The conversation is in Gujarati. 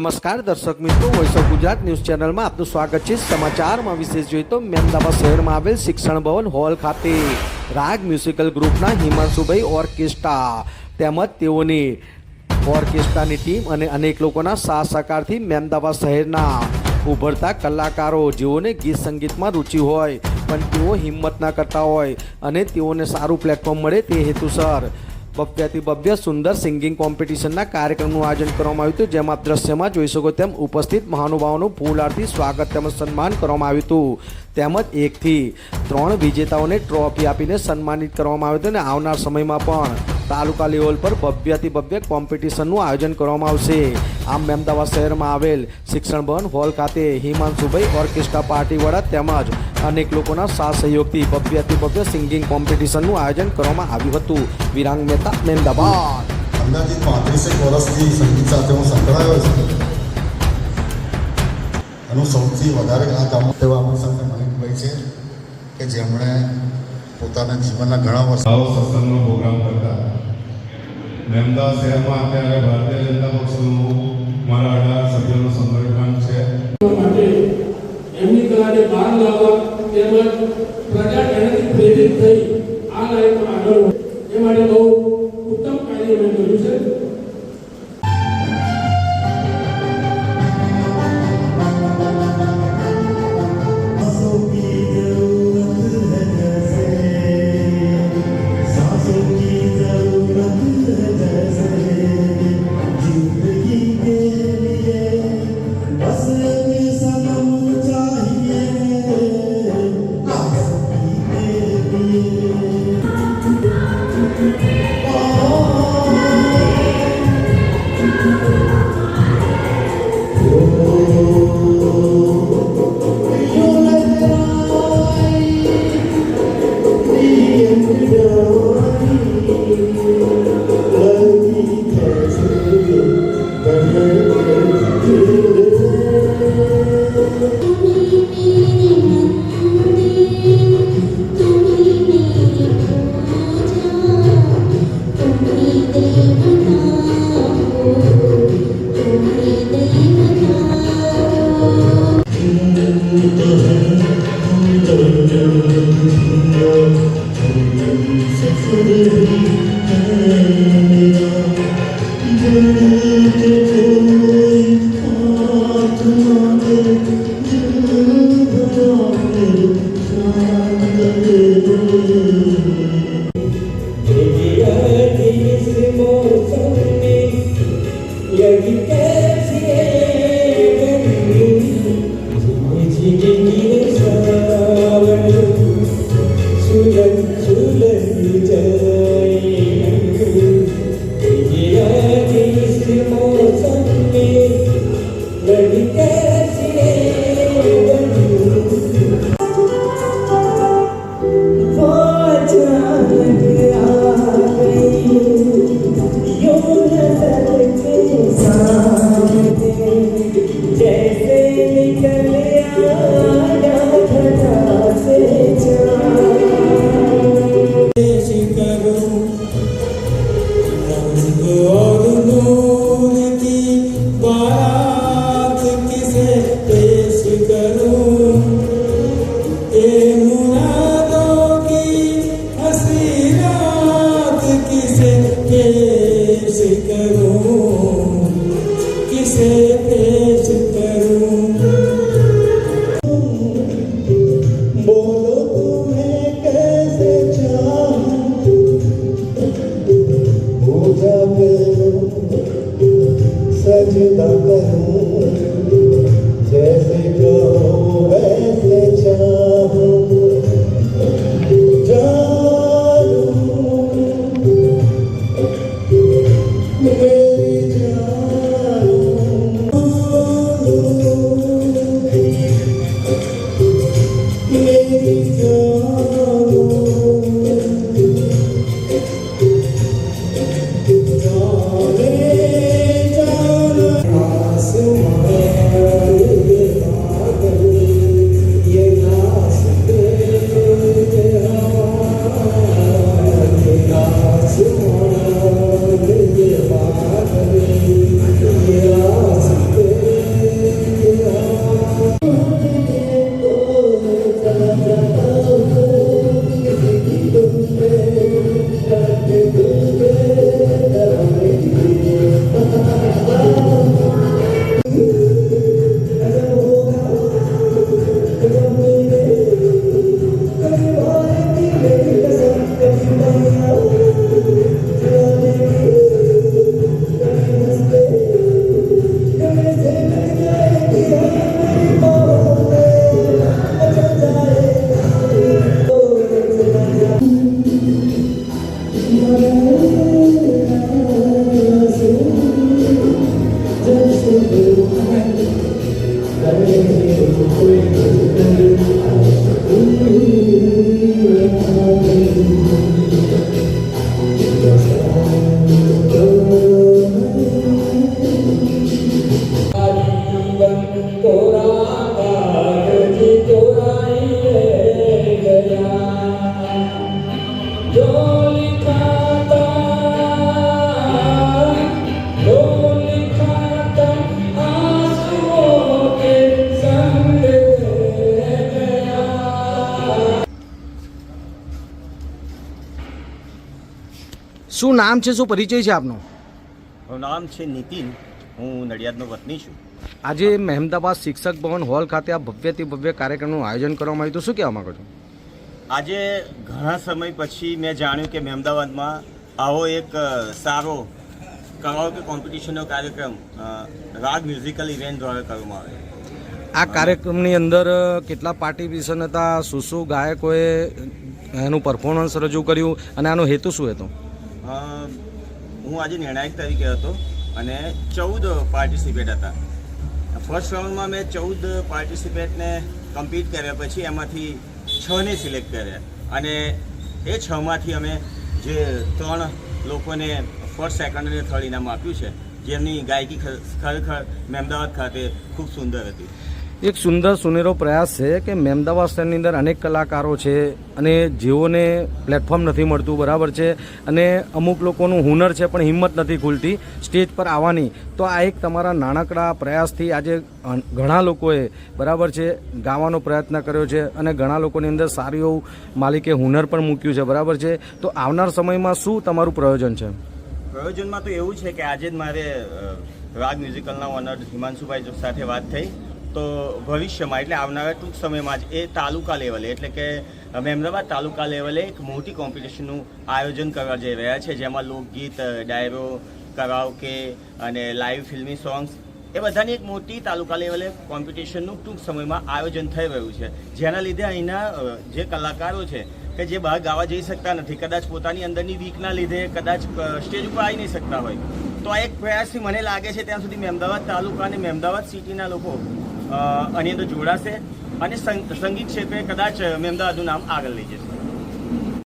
નમસ્કાર, દર્શક મિત્રો. વોઇસ ઓફ ગુજરાત ન્યૂઝ ચેનલમાં આપનું સ્વાગત છે. સમાચારમાં વિશેષ જોઈએ તો મહેમદાવાદ શહેરમાં આવેલ શિક્ષણ ભવન હોલ ખાતે રાગ મ્યુઝિકલ ગ્રુપના હિમાંશુભાઈ ઓર્કેસ્ટ્રા તેમજ તેઓની ઓર્કેસ્ટ્રાની ટીમ અને અનેક લોકોના સાથ સહકારથી મહેમદાવાદ શહેરના ઉભરતા કલાકારો, જેઓને ગીત સંગીતમાં રુચિ હોય, પણ તેઓ હિંમત ના કરતા હોય અને તેઓને સારું પ્લેટફોર્મ મળે તે હેતુસર ભવ્યથી ભવ્ય સુંદર સિંગિંગ કોમ્પિટિશનના કાર્યક્રમનું આયોજન કરવામાં આવ્યું હતું. જેમાં દ્રશ્યમાં જોઈ શકો તેમ ઉપસ્થિત મહાનુભાવોનું ફૂલ આરતી, સ્વાગત તેમજ સન્માન કરવામાં આવ્યું હતું. તેમજ એકથી ત્રણ વિજેતાઓને ટ્રોફી આપીને સન્માનિત કરવામાં આવ્યું હતું અને આવનાર સમયમાં પણ તાલુકા લેવલ પર ભવ્યથી ભવ્ય કોમ્પિટિશનનું આયોજન કરવામાં આવશે. આમ મહેમદાવાદ શહેરમાં આવેલ શિક્ષણ ભવન હોલ ખાતે હિમાંશુભાઈ ઓર્કેસ્ટ્રા પાર્ટીવાળા તેમજ અનેક લોકોના સાથ સહયોગથી ભવ્યથી ભવ્ય સિંગિંગ કોમ્પિટિશનનું આયોજન કરવામાં આવ્યું હતું. વિરાંગ મહેતા મહેમદાબાદ અંદાજિત પાંત્રીસેક વર્ષથી સંગીત સાથે હું સંકળાયો છું. એનું સૌથી વધારે આ કામ તેવા આપણી સાથે મલિકભાઈ છે કે જેમણે પોતાના જીવનના ઘણા વર્ષો સત્સંગનો પ્રોગ્રામ કરતા. મહેમદાવાદ શહેરમાં અત્યારે ભારતીય જનતા પક્ષનું મારા અઢાર સભ્યોનું સંગઠન છે. માટે એમની કલાને બહાર લાવવા તેમજ પ્રજા એનાથી પ્રેરિત થઈ Amen. શું નામ છે શું પરિચય છે આપનો? મારું નામ છે નીતિન. હું નડિયાદનો વતની છું. આજે મહેમદાબાદ શિક્ષક ભવન હોલ ખાતે આ ભવ્યથી ભવ્ય કાર્યક્રમનું આયોજન કરવામાં આવ્યું તો શું કહેવા માંગો છો? આજે ઘણા સમય પછી મેં જાણ્યું કે મહેમદાવાદમાં આવો એક સારો સારો કરાઓકે કોમ્પિટિશનનો કાર્યક્રમ રાગ મ્યુઝિકલ ઇવેન્ટ દ્વારા કરવામાં આવે આ કાર્યક્રમની અંદર કેટલા પાર્ટિસિપેશન હતા શું શું ગાયકોએ એનું પરફોર્મન્સ રજૂ કર્યું અને આનો હેતુ શું હતો? હું આજે નિર્ણાયક તરીકે હતો અને ચૌદ પાર્ટિસિપેટ હતા. ફર્સ્ટ રાઉન્ડમાં મેં ચૌદ પાર્ટિસિપેટને કમ્પીટ કર્યા પછી એમાંથી છને સિલેક્ટ કર્યા. અને એ છમાંથી અમે જે ત્રણ લોકોને ફર્સ્ટ સેકન્ડ અને થર્ડ ઇનામ આપ્યું છે, જેમની ગાયકી ખરેખર મહેમદાવાદ ખાતે ખૂબ સુંદર હતી. એક સુંદર સુનેરો પ્રયાસ છે કે મહેમદાવાદ શહેરની અંદર અનેક કલાકારો છે અને જેઓને પ્લેટફોર્મ નથી મળતું, બરાબર છે? અને અમુક લોકોનું હુનર છે પણ હિંમત નથી ખુલતી સ્ટેજ પર આવવાની. તો આ એક તમારા નાનકડા પ્રયાસથી આજે ઘણા લોકોએ, બરાબર છે, ગાવાનો પ્રયત્ન કર્યો છે અને ઘણા લોકોની અંદર સારું એવું માલિકે હુનર પણ મૂક્યું છે, બરાબર છે? તો આવનાર સમયમાં શું તમારું પ્રયોજન છે? પ્રયોજનમાં તો એવું છે કે આજે જ મારે રાગ મ્યુઝિકલના ઓનર હિમાંશુભાઈ સાથે વાત થઈ. તો ભવિષ્યમાં, એટલે આવનારા ટૂંક સમયમાં જ એ તાલુકા લેવલે, એટલે કે મહેમદાબાદ તાલુકા લેવલે એક મોટી કોમ્પિટિશનનું આયોજન કરવા જઈ રહ્યા છે, જેમાં લોકગીત, ડાયરો કરાઓકે અને લાઈવ ફિલ્મી સોંગ્સ, એ બધાની એક મોટી તાલુકા લેવલે કોમ્પિટિશનનું ટૂંક સમયમાં આયોજન થઈ રહ્યું છે. જેના લીધે અહીંના જે કલાકારો છે, કે જે બહાર ગાવા જઈ શકતા નથી, કદાચ પોતાની અંદરની વીકના લીધે, કદાચ સ્ટેજ ઉપર આવી નહીં શકતા હોય, તો આ એક પ્રયાસથી મને લાગે છે, ત્યાં સુધી મહેમદાવાદ તાલુકા અને મહેમદાવાદ સિટીના લોકો આની અંદર જોડાશે. અને સંગ- સંગીત ક્ષેત્રે કદાચ મેમદાવાદનું નામ આગળ લઈ જશે.